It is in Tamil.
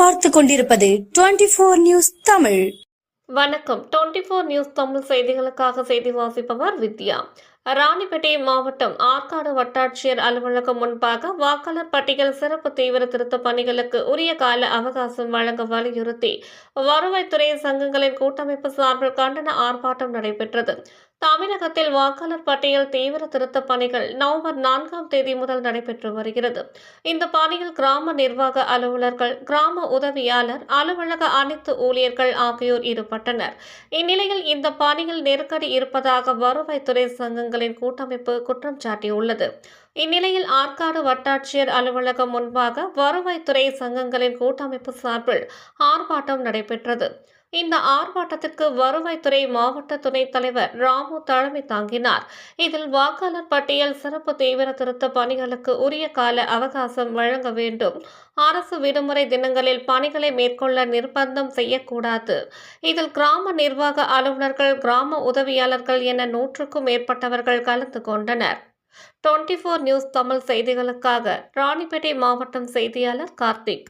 பார்த்து கொண்டிருப்பது டுவெண்டி போர் நியூஸ் தமிழ். வணக்கம். டுவெண்டி ஃபோர் நியூஸ் தமிழ் செய்திகளுக்காக செய்தி வாசிப்பவர் வித்யா. ராணிப்பேட்டை மாவட்டம் ஆற்காடு வட்டாட்சியர் அலுவலகம் முன்பாக வாக்காளர் பட்டியல் சிறப்பு தீவிர திருத்த பணிகளுக்கு உரிய கால அவகாசம் வழங்க வலியுறுத்தி வருவாய்த்துறை சங்கங்களின் கூட்டமைப்பு சார்பில் கண்டன ஆர்ப்பாட்டம் நடைபெற்றது. தமிழகத்தில் வாக்காளர் பட்டியல் தீவிர திருத்த பணிகள் நவம்பர் நான்காம் தேதி முதல் நடைபெற்று வருகிறது. இந்த பணியில் கிராம நிர்வாக அலுவலர்கள் கிராம உதவியாளர் அலுவலக அனைத்து ஊழியர்கள் ஆகியோர் ஈடுபட்டனர். இந்நிலையில் இந்த பணியில் நெருக்கடி இருப்பதாக வருவாய்த்துறை சங்கங்களின் கூட்டமைப்பு குற்றம் சாட்டியுள்ளது. இந்நிலையில் ஆற்காடு வட்டாட்சியர் அலுவலகம் முன்பாக வருவாய்த்துறை சங்கங்களின் கூட்டமைப்பு சார்பில் ஆர்ப்பாட்டம் நடைபெற்றது. இந்த ஆர்ப்பாட்டத்திற்கு வருவாய்த்துறை மாவட்ட துணைத் தலைவர் ராமு தலைமை தாங்கினார். இதில் வாக்காளர் பட்டியல் சிறப்பு தீவிர திருத்த பணிகளுக்கு உரிய கால அவகாசம் வழங்க வேண்டும். அரசு விடுமுறை தினங்களில் பணிகளை மேற்கொள்ள நிர்பந்தம் செய்யக்கூடாது. இதில் கிராம நிர்வாக அலுவலர்கள் கிராம உதவியாளர்கள் என நூற்றுக்கும் மேற்பட்டவர்கள் கலந்து கொண்டனர். டுவெண்டி ஃபோர் நியூஸ் தமிழ் செய்திகளுக்காக ராணிப்பேட்டை மாவட்டம் செய்தியாளர் கார்த்திக்.